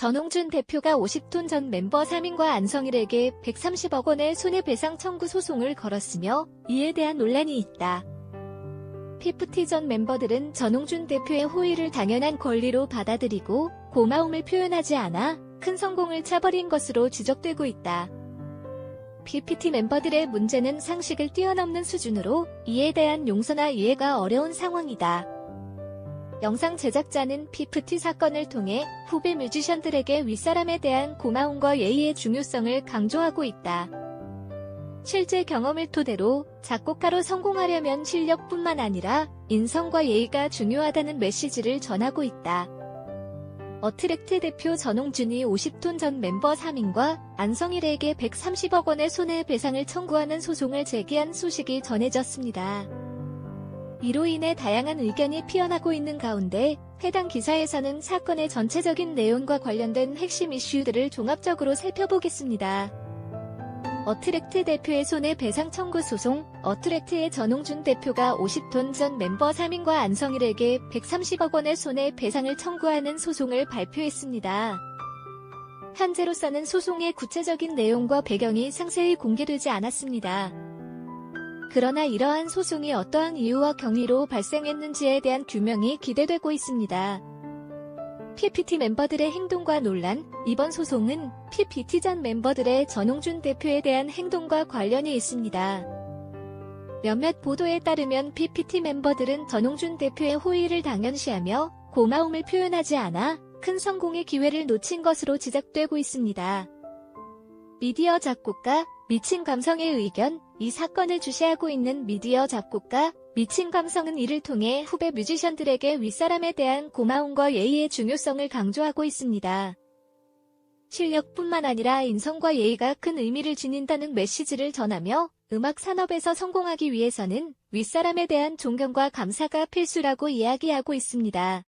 전홍준 대표가 50톤 전 멤버 3인과 안성일에게 130억 원의 손해배상 청구 소송을 걸었으며 이에 대한 논란이 있다. 피프티 전 멤버들은 전홍준 대표의 호의를 당연한 권리로 받아들이고 고마움을 표현하지 않아 큰 성공을 차버린 것으로 지적되고 있다. PPT 멤버들의 문제는 상식을 뛰어넘는 수준으로 이에 대한 용서나 이해가 어려운 상황이다. 영상 제작자는 피프티 사건을 통해 후배 뮤지션들에게 윗사람에 대한 고마움과 예의의 중요성을 강조하고 있다. 실제 경험을 토대로 작곡가로 성공하려면 실력뿐만 아니라 인성과 예의가 중요하다는 메시지를 전하고 있다. 어트랙트 대표 전홍준이 50톤 전 멤버 3인과 안성일에게 130억 원의 손해배상을 청구하는 소송을 제기한 소식이 전해졌습니다. 이로 인해 다양한 의견이 피어나고 있는 가운데 해당 기사에서는 사건의 전체적인 내용과 관련된 핵심 이슈들을 종합적으로 살펴보겠습니다. 어트랙트 대표의 손해배상 청구 소송, 어트랙트의 전홍준 대표가 50톤 전 멤버 3인과 안성일에게 130억 원의 손해배상을 청구하는 소송을 발표했습니다. 현재로서는 소송의 구체적인 내용과 배경이 상세히 공개되지 않았습니다. 그러나 이러한 소송이 어떠한 이유와 경위로 발생했는지에 대한 규명이 기대되고 있습니다. PPT 멤버들의 행동과 논란, 이번 소송은 PPT 전 멤버들의 전홍준 대표에 대한 행동과 관련이 있습니다. 몇몇 보도에 따르면 PPT 멤버들은 전홍준 대표의 호의를 당연시하며 고마움을 표현하지 않아 큰 성공의 기회를 놓친 것으로 지적되고 있습니다. 미디어 작곡가, 미친 감성의 의견, 이 사건을 주시하고 있는 미디어 작곡가, 미친 감성은 이를 통해 후배 뮤지션들에게 윗사람에 대한 고마움과 예의의 중요성을 강조하고 있습니다. 실력뿐만 아니라 인성과 예의가 큰 의미를 지닌다는 메시지를 전하며 음악 산업에서 성공하기 위해서는 윗사람에 대한 존경과 감사가 필수라고 이야기하고 있습니다.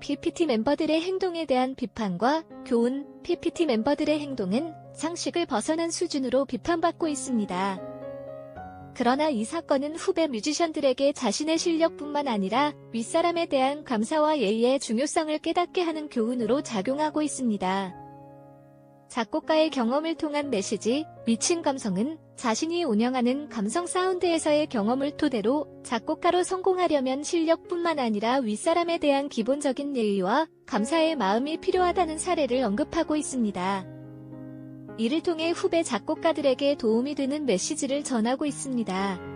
PPT 멤버들의 행동에 대한 비판과 교훈, PPT 멤버들의 행동은 상식을 벗어난 수준으로 비판받고 있습니다. 그러나 이 사건은 후배 뮤지션들에게 자신의 실력뿐만 아니라 윗사람에 대한 감사와 예의의 중요성을 깨닫게 하는 교훈으로 작용하고 있습니다. 작곡가의 경험을 통한 메시지, 미친 감성은 자신이 운영하는 감성 사운드에서의 경험을 토대로 작곡가로 성공하려면 실력뿐만 아니라 윗사람에 대한 기본적인 예의와 감사의 마음이 필요하다는 사례를 언급하고 있습니다. 이를 통해 후배 작곡가들에게 도움이 되는 메시지를 전하고 있습니다.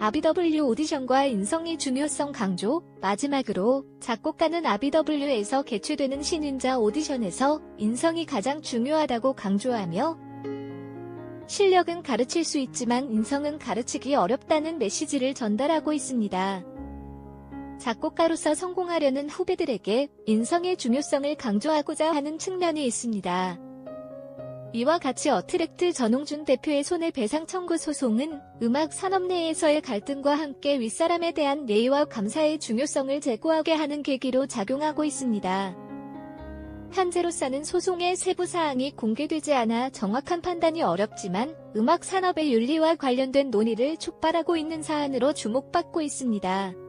RBW 오디션과 인성의 중요성 강조, 마지막으로 작곡가는 RBW에서 개최되는 신인자 오디션에서 인성이 가장 중요하다고 강조하며 실력은 가르칠 수 있지만 인성은 가르치기 어렵다는 메시지를 전달하고 있습니다. 작곡가로서 성공하려는 후배들에게 인성의 중요성을 강조하고자 하는 측면이 있습니다. 이와 같이 어트랙트 전홍준 대표의 손해배상 청구 소송은 음악 산업 내에서의 갈등과 함께 윗사람에 대한 예의와 감사의 중요성을 제고하게 하는 계기로 작용하고 있습니다. 현재로서는 소송의 세부 사항이 공개되지 않아 정확한 판단이 어렵지만 음악 산업의 윤리와 관련된 논의를 촉발하고 있는 사안으로 주목받고 있습니다.